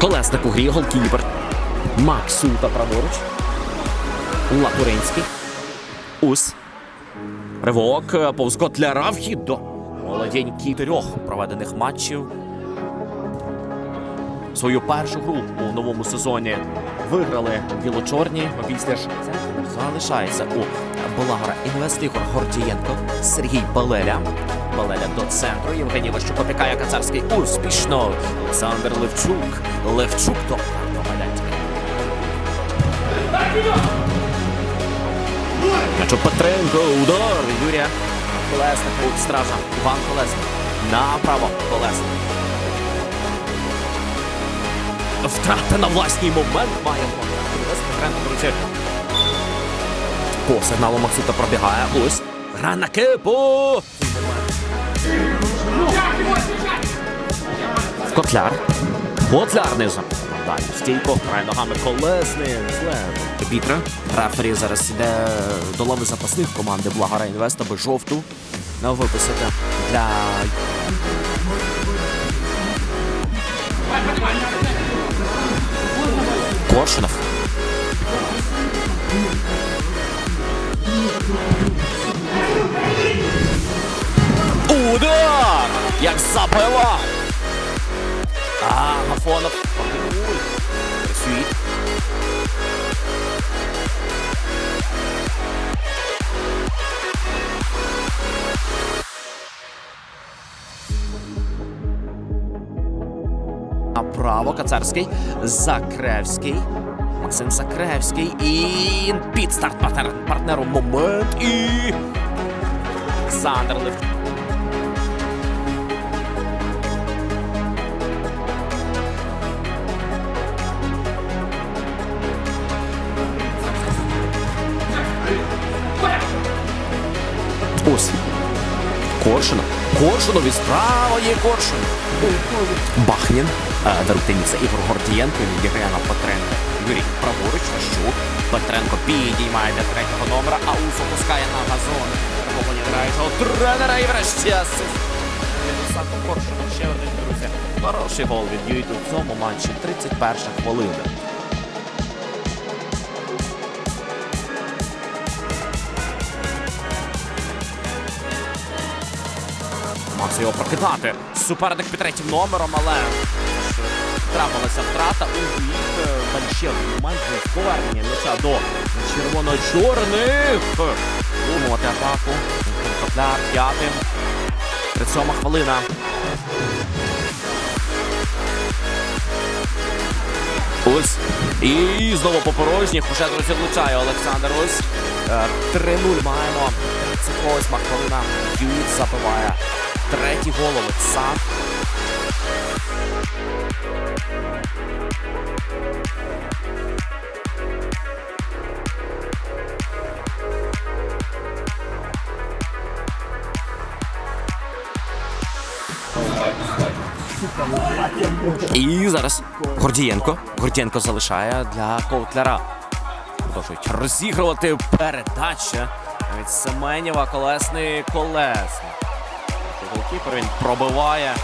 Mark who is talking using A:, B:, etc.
A: Колесник у грі, голкіпер. Максута праворуч. Латуринський. Ус. Ривок е, повз Котляра. Вхід до володінь кітирьох проведених матчів. Свою першу гру у новому сезоні виграли біло-чорні. Після ж залишається у Благара інвестигор Гордієнко, Сергій Балеля. Балеля до центру. Євгеній Ващук опікає Кацарський успішно. Олександр Левчук. Левчук до карного Петренко, удар Юрія Колесник, у стража. Іван Колесник. Направо Колесник. Втрата на власній момент має Колесник. Петренко, друзі. По сигналу Максута пробігає. Ось. Гра на кипу. Котляр. Котляр низом. Далі стійко, грає ногами колесний. Зле. Пітра. Рефері зараз іде до лави запасних команди Благара Інвест, аби жовту не виписати для Коршунов. Як забивав! А, Гафонов. Світ. Направо Кацарський. Закревський. Максим Закревський. І підстарт партнер, партнеру момент. І. Олександр Левчук. Коршунов. Коршунов справа є Коршун. Бахнін. Е, Ігор Гордієнко. Відіграє на Петренка. Юрій праворуч. Ващук. Петренко підіймає для третього номера, а Ус опускає на газон. Перехоплення граючого тренера і врешті асист. Олександр Коршунов. Ще один, друзі. Хороший гол від Юїту в цьому матчі. 31 хвилина. Макс його прокидати. Суперник під третім номером, але трапилася втрата у бік. Ще момент повернення м'яча до червоно-чорних. Думувати атаку. Котляр п'ятим. 37 хвилина. Ось. І знову по порожніх. Уже, друзі, влучає Олександр Ось. Е, 3-0 маємо. 38 хвилина. Юд забиває. Третій гол Олександр. І зараз Гордієнко. Гордієнко залишає для Коутляра. Продовжують розігрувати передача від Семенєва. Колесний колесний. Голкіпер він пробиває.